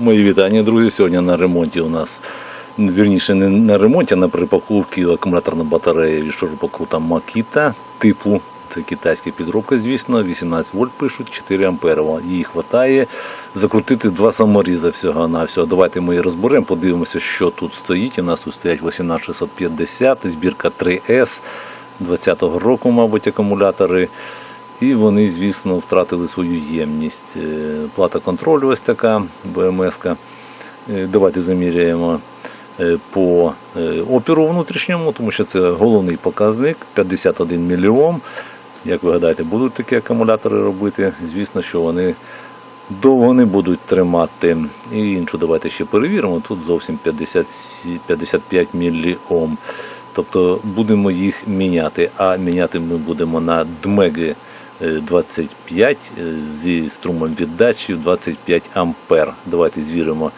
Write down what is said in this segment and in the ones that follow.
Мої вітання, друзі. Сьогодні на ремонті у нас вірніше не на ремонті, а на припаковці акумуляторна батарея від шурупокрута Makita типу. Це китайська підробка, звісно, 18 вольт пишуть, 4 ампера. Їй вистачає закрутити два саморіза всього на. Давайте ми її розберемо, подивимося, що тут стоїть. У нас тут стоять 18650, збірка 3S 20-го року, мабуть, акумулятори. І вони, звісно, втратили свою ємність. Е, Плата контролю ось така, БМС-ка. Е, Давайте заміряємо е, по опіру внутрішньому, тому що це головний показник 51 мільйон. Як ви гадаєте, будуть такі акумулятори робити? Звісно, що вони довго не будуть тримати. І іншу давайте ще перевіримо. Тут зовсім 50, 55 міліом. Тобто будемо їх міняти. А міняти ми будемо на дмеги 25 е, зі струмом віддачі 25 ампер. Давайте звіримо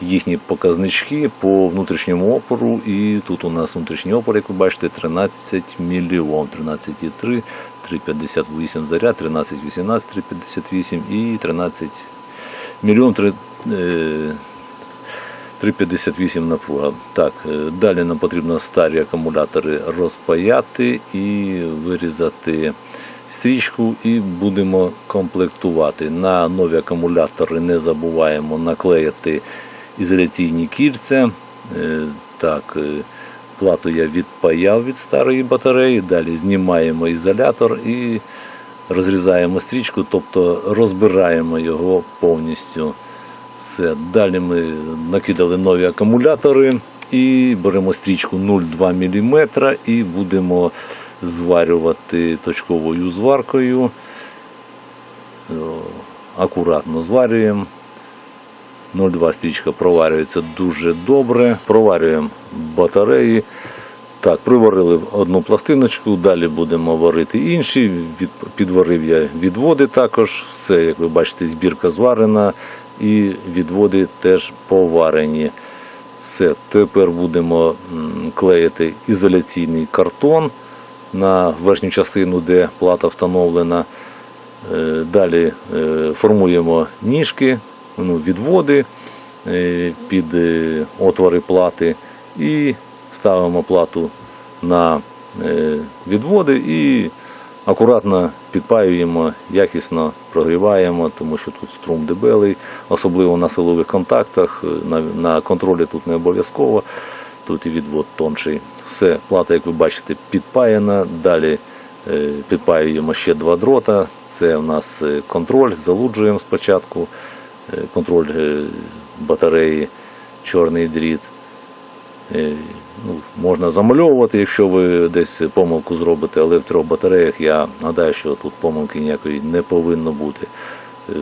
їхні показнички по внутрішньому опору. І тут у нас внутрішній опор, як ви бачите, 13 мільйон, 13,3, 3,58 заряд, 13,18, 3,58 і 13 мільйон 3, е, 3,58 напруга. Так, е, далі нам потрібно старі акумулятори розпаяти і вирізати стрічку, і будемо комплектувати. На нові акумулятори не забуваємо наклеїти ізоляційні кільця. Е, Так, е, плату я відпаяв від старої батареї. Далі знімаємо ізолятор і розрізаємо стрічку, тобто розбираємо його повністю. Все. Далі ми накидали нові акумулятори і беремо стрічку 0,2 мм і будемо зварювати точковою зваркою. Акуратно зварюємо. 0,2 стрічка проварюється дуже добре. Проварюємо батареї. Так, приварили одну пластиночку, далі будемо варити інші. Підварив я відводи також. Все, як ви бачите, збірка зварена і відводи теж поварені. Все, тепер будемо клеїти ізоляційний картон на верхню частину, де плата встановлена. Е, Далі е, формуємо ніжки, ну, відводи е, під отвори плати і ставимо плату на відводи і акуратно підпаюємо, якісно прогріваємо, тому що тут струм дебелий, особливо на силових контактах, на контролі тут не обов'язково. Тут і відвод тонший. Все, плата, як ви бачите, підпаяна. Далі е, підпаюємо ще два дрота. Це у нас е, контроль, залуджуємо спочатку. Е, Контроль батареї, чорний дріт. Ну, можна замальовувати, якщо ви десь помилку зробите, але в трьох батареях я гадаю, що тут помилки ніякої не повинно бути.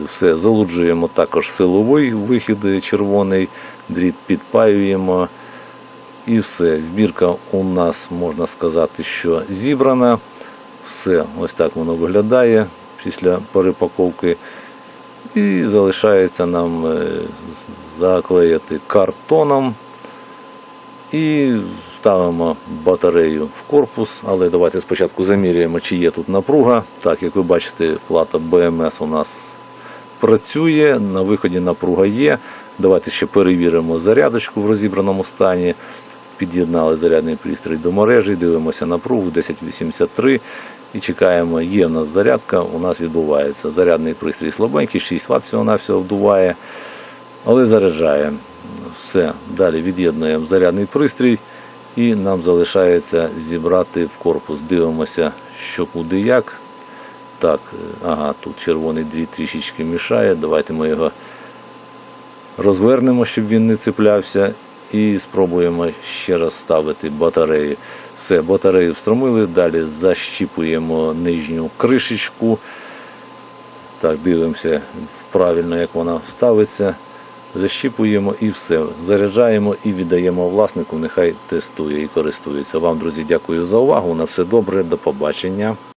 Все, залуджуємо також силовий вихід червоний, дріт підпаюємо. І все. Збірка у нас можна сказати, що зібрана. Все, ось так воно виглядає після перепаковки. І залишається нам е, заклеїти картоном. І ставимо батарею в корпус, але давайте спочатку заміряємо, чи є тут напруга. Так, як ви бачите, плата БМС у нас працює, на виході напруга є. Давайте ще перевіримо зарядочку в розібраному стані. Під'єднали зарядний пристрій до мережі, дивимося напругу 1083 і чекаємо, є в нас зарядка, у нас відбувається. Зарядний пристрій слабенький, 6 Вт всього-навсього вдуває, але заряджає. Все, далі від'єднуємо зарядний пристрій і нам залишається зібрати в корпус. Дивимося, що куди як. Так, е, ага, тут червоний дріт трішечки мішає. Давайте ми його розвернемо, щоб він не цеплявся. І спробуємо ще раз ставити батарею. Все, батарею встромили, далі защіпуємо нижню кришечку. Так, дивимося правильно, як вона ставиться. Защіпуємо і все. Заряджаємо і віддаємо власнику, нехай тестує і користується. Вам, друзі, дякую за увагу. На все добре, до побачення.